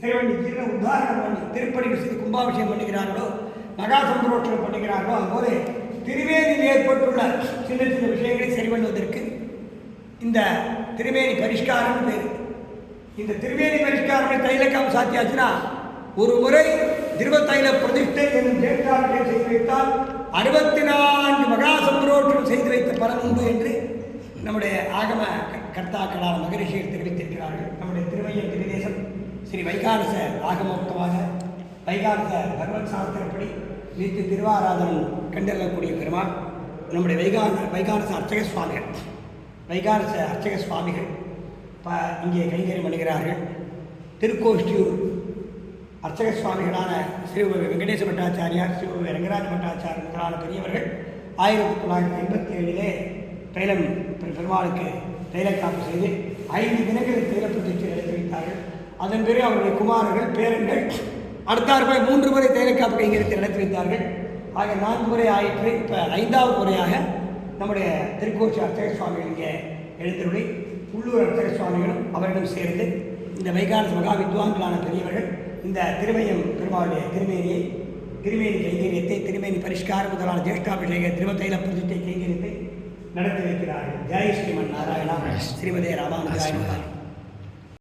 சிறைவண்டி ஜீரண உத்தாரணம் பண்ணி திருப்பணி செய்து கும்பாபிஷேகம் பண்ணுகிறார்களோ மகாசம்பரோட்சம் பண்ணுகிறார்களோ அதுபோல திருவேதியில் ஏற்பட்டுள்ள சின்ன சின்ன விஷயங்களை சரி பண்ணுவதற்கு இந்த திருவேணி பரிஷ்காரம் பேர். இந்த திருவேணி பரிஷ்காரம் தைலக்கம் சாத்தியாச்சுன்னா ஒரு முறை திருவத்தைல பிரதிஷ்டை என்னும் ஜேஷ்டாவிலே செய்து வைத்தால் அறுபத்தி நான்கு மகாசம்பரோற்றம் செய்து வைத்த பலன் உண்டு என்று நம்முடைய ஆகம க- கர்த்தாக்களான மகரிஷியர் தெரிவித்திருக்கிறார்கள். நம்முடைய திருமையை ஸ்ரீ வைகாரச ராகமோக்தமாக வைகாரச பகவத் சாஸ்திரப்படி நித்திய திருவாராதனம் கண்டறியக்கூடிய பெருமாள் நம்முடைய வைகார வைகாரச அர்ச்சக சுவாமிகள். வைகாரச அர்ச்சக சுவாமிகள் ப இங்கே கைங்கரியம் பண்ணுகிறார்கள். திருக்கோஷ்டியூர் அர்ச்சக சுவாமிகளான ஸ்ரீ வெங்கடேச பட்டாச்சாரியார் ஸ்ரீ ரங்கராஜ பட்டாச்சாரியர் முதலான பெரியவர்கள் ஆயிரத்தி தொள்ளாயிரத்தி எண்பத்தி ஏழிலே தைலம் பெரு- பெருமாளுக்கு தைலக்காப்பு செய்து ஐந்து தினங்கள் தைல அதன் பிறகு அவருடைய குமாரர்கள் பேரன்கள் அடுத்தாற்போல் மூன்று முறை தைலக்காப்பு கைங்கரியத்தை நடத்தி வைத்தார்கள். ஆக நான்கு முறை ஆயிற்று. இப்போ ஐந்தாவது முறையாக நம்முடைய திருக்கோச்சி அர்ச்சக சுவாமிகள் இங்கே எழுந்தருளி உள்ளூர் அர்ச்சக சுவாமிகளும் அவரிடம் சேர்ந்து இந்த வைகானச மகா வித்வான்களான பெரியவர்கள் இந்த திருமயம் பெருமாளுடைய திருமேனியை திருமேனி கைங்கரியத்தை திருமேனி பரிஷ்காரம் முதலான ஜேஷ்டாபிஷேக திருவத்தைல பிரதிஷ்டை கைங்கரியத்தை நடத்தி வைக்கிறார்கள். ஜெய் ஸ்ரீமன் நாராயணா. ஸ்ரீமதே ராமானுஜாய நமः.